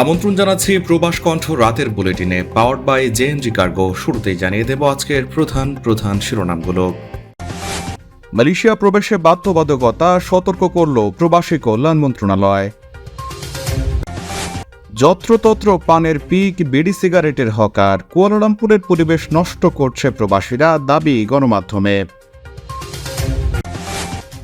আমন্ত্রণ জানাচ্ছি প্রবাস কণ্ঠ রাতের বুলেটিনে পাওয়ার বাই জেএনজি কার্গো শুরুতেই জানিয়ে দেব আজকের প্রধান প্রধান শিরোনামগুলো। মালয়েশিয়া প্রবেশে বাধ্যবাধকতা সতর্ক করল প্রবাসী কল্যাণ মন্ত্রণালয়। যত্রতত্র পানের পিক, বিড়ি সিগারেটের হকার। কুয়ালালামপুরের পরিবেশ নষ্ট করছে প্রবাসীরা, দাবি গণমাধ্যমে।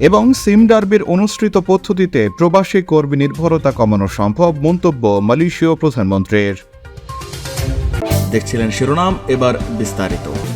এবং সিম ডার্বির অনুসৃত পদ্ধতিতে প্রবাসী কর্মী নির্ভরতা কমানো সম্ভব মন্তব্য মালয়েশীয় প্রধানমন্ত্রীর। দেখছিলেন শিরোনাম, এবার বিস্তারিত।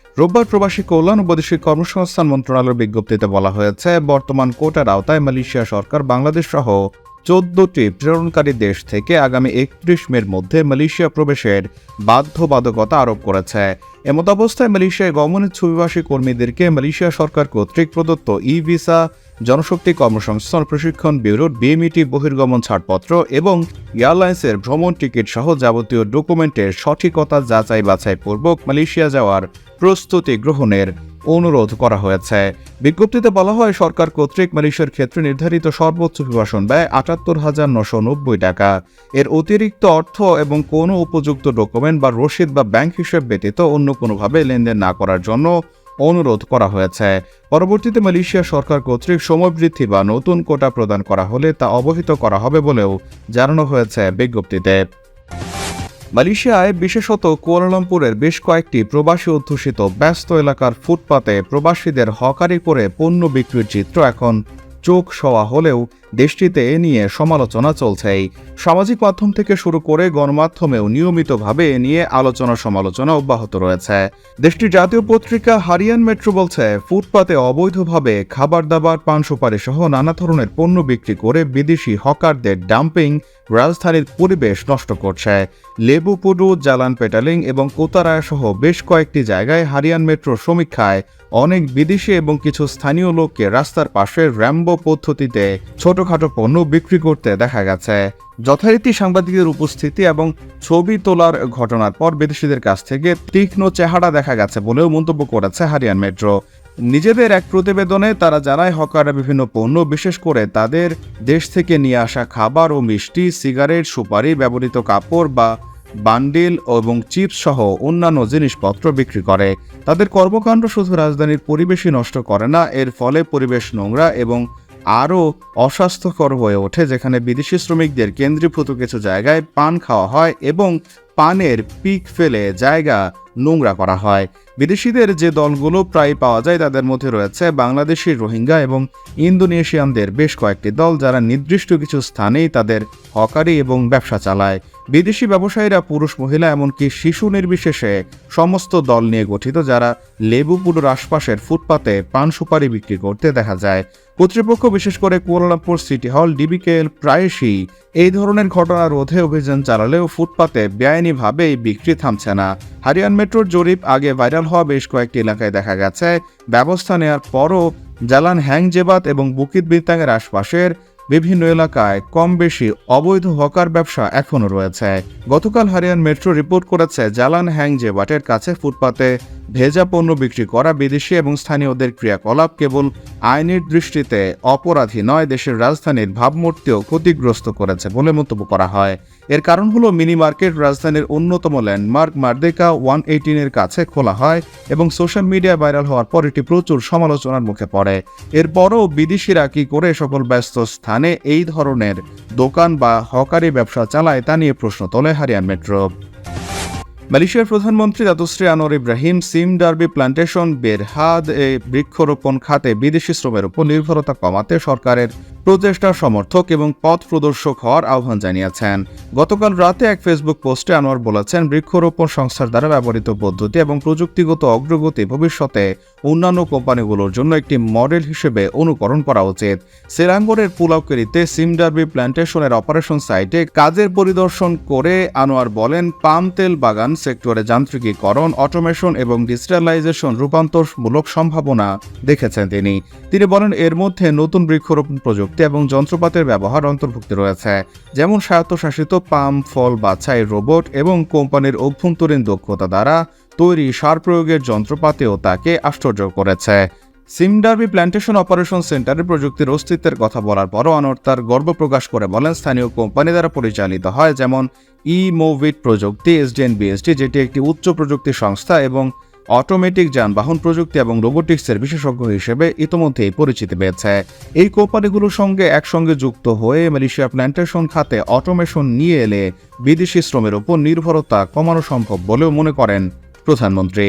রোববার প্রবাসী কল্যাণ বৈদেশিক কর্মসংস্থান মন্ত্রণালয়ের বিজ্ঞপ্তিতে বলা হয়েছে, বর্তমান কোটার আওতায় মালয়েশিয়া সরকার, বাংলাদেশ সহ চোদ্দটি প্রেরণকারী দেশ থেকে আগামী একত্রিশ মের মধ্যে মালয়েশিয়া প্রবেশের বাধ্যবাধকতা আরোপ করেছে। এমত অবস্থায় মালয়েশিয়ায় গমনেচ্ছু ছবিবাসী কর্মীদেরকে মালয়েশিয়া সরকার কর্তৃক প্রদত্ত ই ভিসা জনশক্তি কর্মসংস্থান প্রশিক্ষণ ব্যুরোর বিএমইটি বহির্গমন ছাড়পত্র এবং এয়ারলাইন্সের ভ্রমণ টিকিট সহ যাবতীয় ডকুমেন্টের সঠিকতা যাচাই বাছাই পূর্বক মালয়েশিয়া যাওয়ার প্রস্তুতি গ্রহণের অনুরোধ করা হয়েছে। বিজ্ঞপ্তিতে বলা হয়, সরকার কর্তৃক মালয়েশিয়ার ক্ষেত্রে নির্ধারিত সর্বোচ্চ অভিবাসন ব্যয় আটাত্তর হাজার নশো নব্বই টাকা। এর অতিরিক্ত অর্থ এবং কোনো উপযুক্ত ডকুমেন্ট বা রসিদ বা ব্যাংক হিসেব ব্যতীত অন্য কোনোভাবে লেনদেন না করার জন্য অনুরোধ করা হয়েছে। পরবর্তীতে মালয়েশিয়া সরকার কর্তৃক সময় বৃদ্ধি বা নতুন কোটা প্রদান করা হলে তা অবহিত করা হবে বলেও জানানো হয়েছে বিজ্ঞপ্তিতে। মালয়েশিয়ায় বিশেষত কুয়ালালামপুরের বেশ কয়েকটি প্রবাসী অধ্যুষিত ব্যস্ত এলাকার ফুটপাতে প্রবাসীদের হকারি করে পণ্য বিক্রির চিত্র এখন চোখ সওয়া হলেও দেশটিতে নিয়ে সমালোচনা চলছেই সামাজিক মাধ্যম থেকে শুরু করে গণমাধ্যমেও নিয়মিতভাবে এ নিয়ে আলোচনা সমালোচনা অব্যাহত রয়েছে। দেশটির জাতীয় পত্রিকা হারিয়ান মেট্রো বলছে, ফুটপাতে অবৈধভাবে খাবার দাবার, পান সুপারি সহ নানা ধরনের পণ্য বিক্রি করে বিদেশি হকারদের ডাম্পিং রাজধানীর পরিবেশ নষ্ট করছে। লেবুপুডু জালান পেটালিং এবং কোতারায় সহ বেশ কয়েকটি জায়গায় হারিয়ান মেট্রো সমীক্ষায় অনেক বিদেশি এবং কিছু স্থানীয় লোককে রাস্তার পাশে র্যাম্বো পদ্ধতিতে ছোটখাটো পণ্য বিক্রি করতে দেখা গেছে। যথারীতি সাংবাদিকদের উপস্থিতি এবং ছবি তোলার ঘটনার পর বিদেশিদের কাছ থেকে তীক্ষ্ণ চেহারা দেখা গেছে বলেও মন্তব্য করেছে হারিয়ান মেট্রো। নিজেদের এক প্রতিবেদনে তারা জানায়, হকাররা বিভিন্ন পণ্য, বিশেষ করে তাদের দেশ থেকে নিয়ে আসা খাবার ও মিষ্টি, সিগারেট, সুপারি, ব্যবহৃত কাপড় বা বান্ডিল এবং চিপস সহ অন্যান্য জিনিসপত্র বিক্রি করে। তাদের কর্মকাণ্ড শুধু রাজধানীর পরিবেশই নষ্ট করে না, এর ফলে পরিবেশ নোংরা এবং আরও অস্বাস্থ্যকর হয়ে ওঠে, যেখানে বিদেশি শ্রমিকদের কেন্দ্রীভূত কিছু জায়গায় পান খাওয়া হয় এবং পানের পিক ফেলে জায়গা নোংরা করা হয়। বিদেশিদের যে দলগুলো প্রায় পাওয়া যায় তাদের মধ্যে রয়েছে বাংলাদেশি রোহিঙ্গা এবং ইন্দোনেশিয়ানদের বেশ কয়েকটি দল যারা নির্দিষ্ট কিছু স্থানেই তাদের হকারি এবং ব্যবসা চালায়। বিদেশি ব্যবসায়ীরা, পুরুষ, মহিলা এমনকি শিশু নির্বিশেষে সমস্ত দল নিয়ে গঠিত, যারা লেবুপুরের আশপাশের ফুটপাতে পান সুপারি বিক্রি করতে দেখা যায়। কর্তৃপক্ষ বিশেষ করে কুয়ালালামপুর সিটি হল ডিবিকেএল প্রায়শই এই ধরনের ঘটনা রোধে অভিযান চালালেও ফুটপাতে বেআইনিভাবে এই বিক্রি থামছে না। হারিয়ান মেট্রোর জরিপ আগে ভাইরাল হওয়া বেশ কয়েকটি এলাকায় দেখা গেছে। ব্যবস্থা নেওয়ার পরও জালান হ্যাংজেবাত এবং বুকিত বিতাঙের আশপাশের বিভিন্ন এলাকায় কম বেশি অবৈধ হকার ব্যবসা এখনও রয়েছে। গতকাল হারিয়ান মেট্রো রিপোর্ট করেছে জালান হ্যাংজেবাটের কাছে ফুটপাতে ভেজা পণ্য বিক্রি করা বিদেশি এবং স্থানীয়দের ক্রিয়াকলাপ কেবল আইনের দৃষ্টিতে অপরাধী নয়, দেশের রাজধানীর ভাবমূর্তিও ক্ষতিগ্রস্ত করেছে বলে মন্তব্য করা হয়। এর কারণ হলো মিনি মার্কেট রাজধানীর অন্যতম ল্যান্ডমার্ক মার্দেকা ওয়ান এইটিনের কাছে খোলা হয় এবং সোশ্যাল মিডিয়ায় ভাইরাল হওয়ার পর এটি প্রচুর সমালোচনার মুখে পড়ে। এরপরও বিদেশিরা কি করে সকল ব্যস্ত স্থানে এই ধরনের দোকান বা হকারি ব্যবসা চালায় তা নিয়ে প্রশ্ন তোলে হারিয়ান মেট্রো। মালয়েশিয়ার প্রধানমন্ত্রী Datuk Seri Anwar Ibrahim Sime Darby plantation Berhad এ বৃক্ষরোপণ খাতে বিদেশি শ্রমের উপর নির্ভরতা কমাতে সরকারের প্রচেষ্টার সমর্থক এবং পথ প্রদর্শক হওয়ার আহ্বান জানিয়েছেন। গতকাল রাতে এক ফেসবুক পোস্টে আনোয়ার বলেছেন, বৃক্ষরোপণ সংস্থার দ্বারা ব্যবহৃত পদ্ধতি এবং প্রযুক্তিগত অগ্রগতি ভবিষ্যতে অন্যান্য কোম্পানিগুলোর জন্য একটি মডেল হিসেবে অনুকরণ করা উচিত। সেরাঙ্গরের পুলাউকেরিতে সিমডারবি প্ল্যান্টেশনের অপারেশন সাইটে কাজের পরিদর্শন করে আনোয়ার বলেন, পাম তেল বাগান সেক্টরে যান্ত্রিকীকরণ, অটোমেশন এবং ডিজিটালাইজেশন রূপান্তরমূলক সম্ভাবনা দেখেছেন তিনি। তিনি বলেন, এর মধ্যে নতুন বৃক্ষরোপণ প্রযুক্তি এবং যন্ত্রপাতির ব্যবহার অন্তর্ভুক্ত রয়েছে, যেমন স্বায়ত্তশাসিত পাম ফল, বাছাই, রোবট এবং কোম্পানির অভ্যন্তরীণ দক্ষতা দ্বারা তৈরি সার প্রয়োগের যন্ত্রপাতিও তাকে আশ্চর্য করেছে। সিমডারবি প্ল্যান্টেশন অপারেশন সেন্টারের প্রযুক্তির অস্তিত্বের কথা বলার পরও আনোয়ার তার গর্ব প্রকাশ করে বলেন, স্থানীয় কোম্পানি দ্বারা পরিচালিত হয় যেমন ই মোভিট প্রযুক্তি এসডিএন বিএসটি যেটি একটি উচ্চ প্রযুক্তি সংস্থা এবং অটোমেটিক যানবাহন প্রযুক্তি এবং রোবোটিক্সের বিশেষজ্ঞ হিসেবে ইতোমধ্যেই পরিচিতি পেয়েছে। এই কোম্পানিগুলোর সঙ্গে একসঙ্গে যুক্ত হয়ে মালয়েশিয়া প্ল্যান্টেশন খাতে অটোমেশন নিয়ে এলে বিদেশি শ্রমের উপর নির্ভরতা কমানো সম্ভব বলেও মনে করেন প্রধানমন্ত্রী।